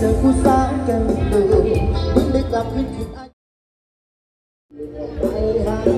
เจอผู้สาวแก้มดูมมึงได้กลับคืนที่ไอ้ไปหาเพียงยัง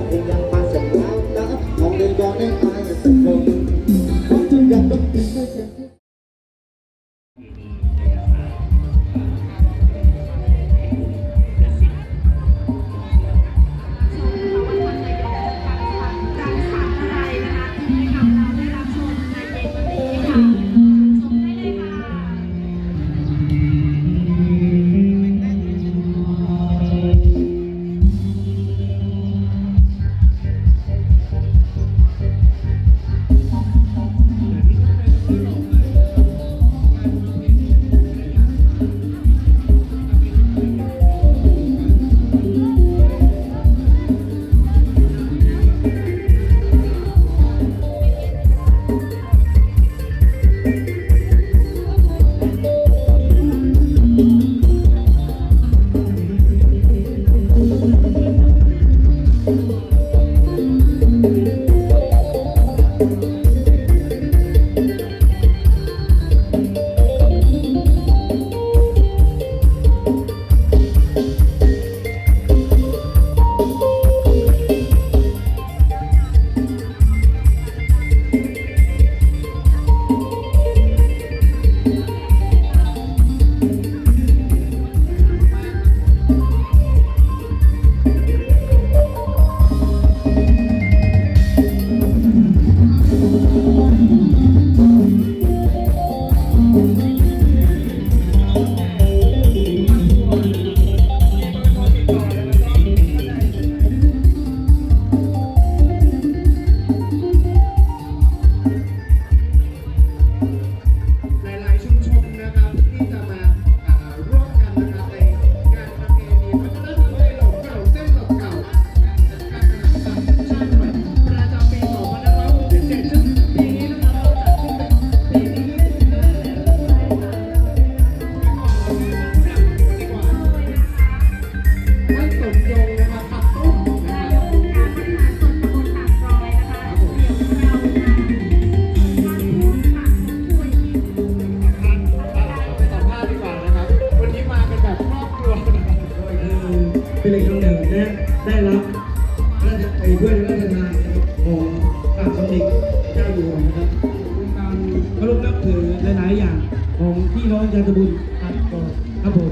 มา ของพี่น้องชาติบุญครับก็ครับผม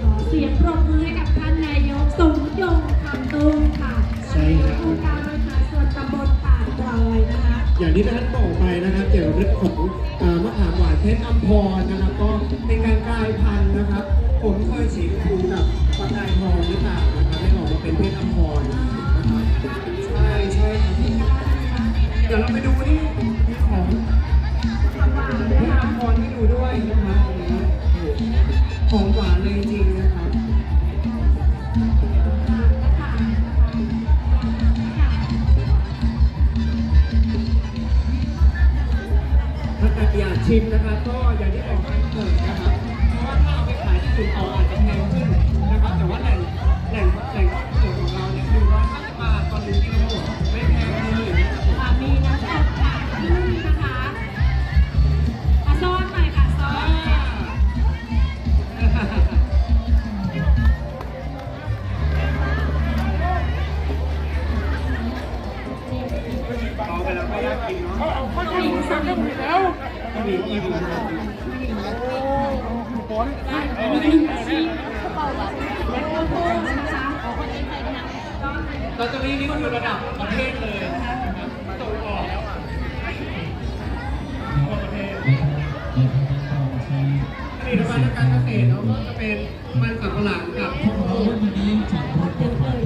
ขอเสียงปรบมือให้กับท่านนายกสมยงคำตุ้มค่ะนายกองค์การบริหารส่วนตำบลปากซอยนะคะ อย่างที่ท่านบอกไปนะครับเกี่ยวกับเรื่องของอ่ามะขามหวานเพชรอัมพรนะครับ ก็เป็นการกลายพันธุ์นะครับ ผมเคยสีชมพูกับปลากายทองหรือเปล่านะครับให้ออกมาเป็นเพชรอัมพรนะครับใช่ใช่ครับเดี๋ยวเราไปดูนี่มีของ พชรอัมพรให้ดูด้วยนะครับโอ้โหของหวานเลยจริงนะคะ ถ้าใครอยากชิมนะคะก็ น่อยลอตเตอรี่นี่คือยู่ระดับประเทศเลยนะครับส่งออกประเทศผลิตภัณฑ์การเกษตรเนาก็จะเป็นมันสำปะหลังกับข้าวโพดเดี๋ยวเล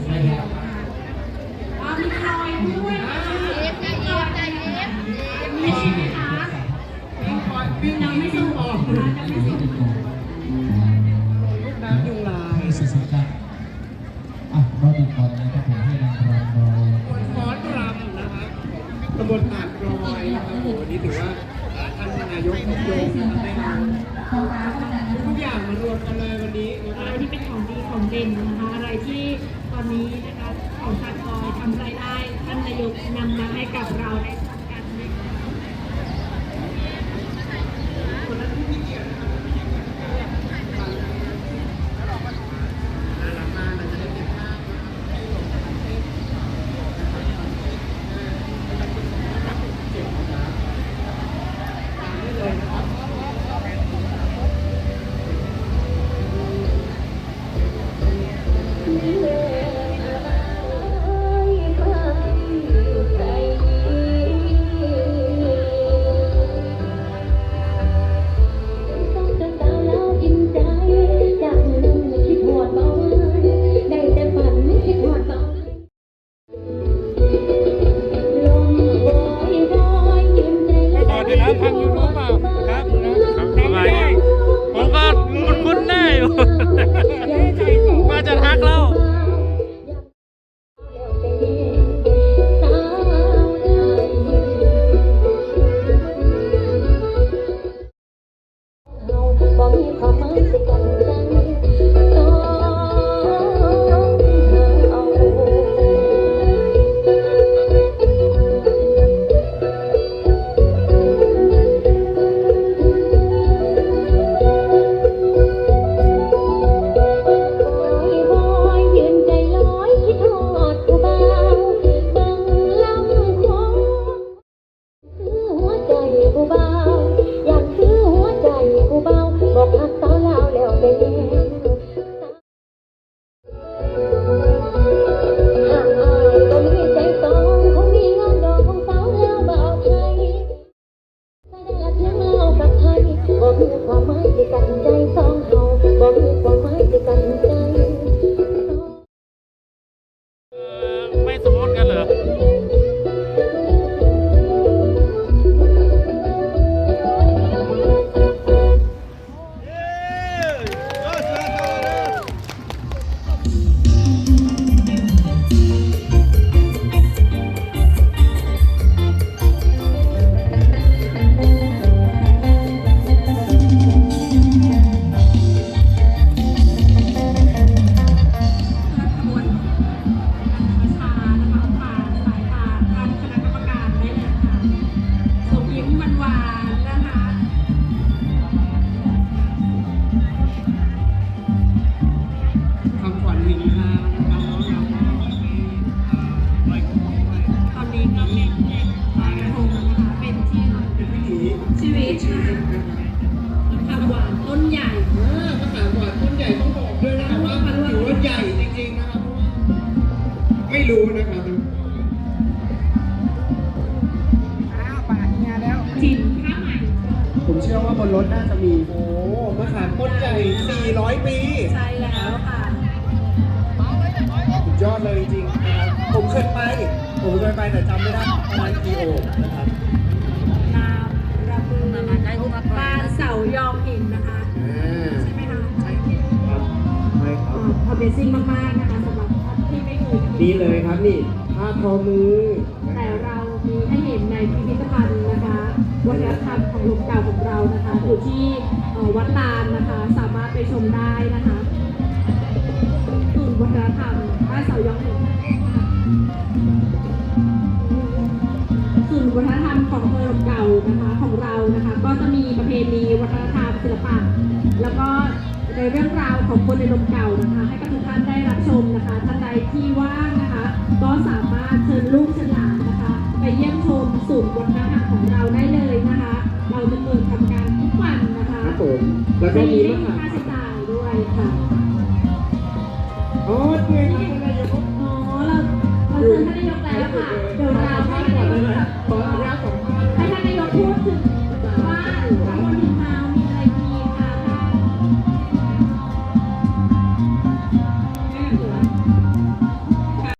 รอนนะครับผมให้นางรำรอคนฟ้อนรำนะครับตำบลหาดรอยนะครับโหวันนี้ถือว่าท่านนายกสมยงนะครับได้นำทุกอย่างมารวมกันเลยวันนี้นะคอะรับไรที่เป็นของดีของเด่นนะคะ อะไรที่ตอนนี้นะคะของสาคอยทำรายได้ท่านนายกนำมาให้กับเราได้ รู้นะครับอ้าวเนียแล้วจินผ้าใหม่ผมเชื่อว่าบนรถน่าจะมี โอ้มะขามต้นใหญ่ 400 ปี ใช่แล้วค่ะสุดยอดเลยจริงๆผมเคยไป ผมเคยไปแต่จำไม่ได้ประมาณกี่ นี่เลยครับนี่ผ้าทอมือแต่เรามีให้เห็นในพิพิธภัณฑ์นะคะวัฒนธรรมของลมเก่าของเรานะคะอยู่ที่วัดตาลนะคะสามารถไปชมได้นะคะศูนย์วัฒนธรรมบ้านเสายองหนนะคะศูนย์วัฒนธรรมของอำเภอลมเก่านะคะของเรานะคะ ก็จะมีประเพณีวัฒนธรรมศิลปะแล้วก็ ในเรื่องราวของคนในนมเก่านะคะให้กับทุกท่านได้รับชมนะคะท่านใดที่ว่างนะคะ ก็สามารถเชิญลูกเชิญหลานนะคะ ไปเยี่ยมชมสูตรวัฒนธรรมของเราได้เลยนะคะ เราจะเปิดทำการทุกวันนะคะครับผมแล้วก็มีไม่มีค่าใช้จ่ายด้วยค่ะโอเพื่อนยอ๋อเราเราเชิญท่านนายกแล้วค่ะเดี๋ยว